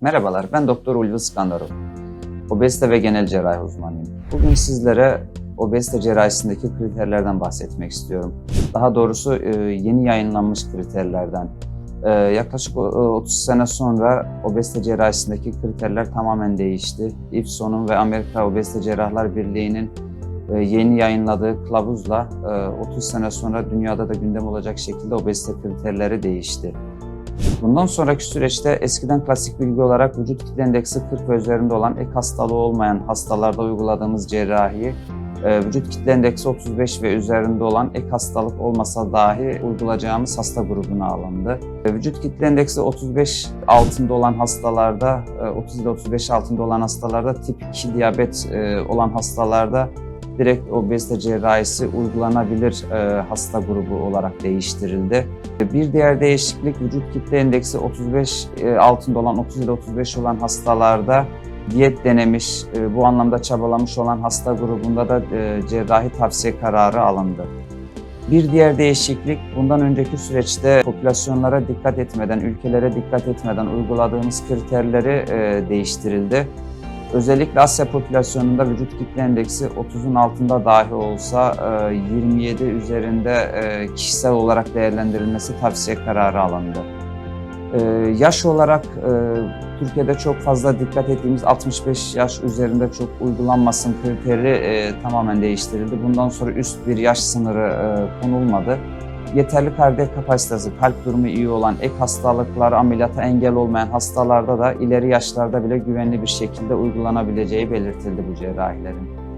Merhabalar, ben Doktor Ulvi Skandarov. Obezite ve genel cerrahi uzmanıyım. Bugün sizlere obezite cerrahisindeki kriterlerden bahsetmek istiyorum. Daha doğrusu e, yeni yayınlanmış kriterlerden. E, Yaklaşık e, 30 sene sonra obezite cerrahisindeki kriterler tamamen değişti. İFSO'nun ve Amerika Obezite Cerrahlar Birliği'nin e, yeni yayınladığı kılavuzla e, 30 sene sonra dünyada da gündem olacak şekilde obezite kriterleri değişti. Bundan sonraki süreçte eskiden klasik bilgi olarak vücut kitle endeksi 40 ve üzerinde olan ek hastalığı olmayan hastalarda uyguladığımız cerrahiyi e, vücut kitle endeksi 35 ve üzerinde olan ek hastalık olmasa dahi uygulayacağımız hasta grubuna alındı. E, Vücut kitle endeksi 35 altında olan hastalarda, e, 30 ile 35 altında olan hastalarda, tip 2 diyabet e, olan hastalarda direkt obezite cerrahisi uygulanabilir e, hasta grubu olarak değiştirildi. Bir diğer değişiklik vücut kitle endeksi 35 e, altında olan 30 ile 35 olan hastalarda diyet denemiş, e, bu anlamda çabalamış olan hasta grubunda da cerrahi tavsiye kararı alındı. Bir diğer değişiklik bundan önceki süreçte popülasyonlara dikkat etmeden, ülkelere dikkat etmeden uyguladığımız kriterleri değiştirildi. Özellikle Asya popülasyonunda vücut kitle endeksi 30'un altında dahi olsa e, 27 üzerinde e, kişisel olarak değerlendirilmesi tavsiye kararı alındı. E, Yaş olarak e, Türkiye'de çok fazla dikkat ettiğimiz 65 yaş üzerinde çok uygulanmasın kriteri e, tamamen değiştirildi. Bundan sonra üst bir yaş sınırı e, konulmadı. Yeterli kardiyak kapasitesi, kalp durumu iyi olan, ek hastalıklar, ameliyata engel olmayan hastalarda da ileri yaşlarda bile güvenli bir şekilde uygulanabileceği belirtildi bu cerrahilerin.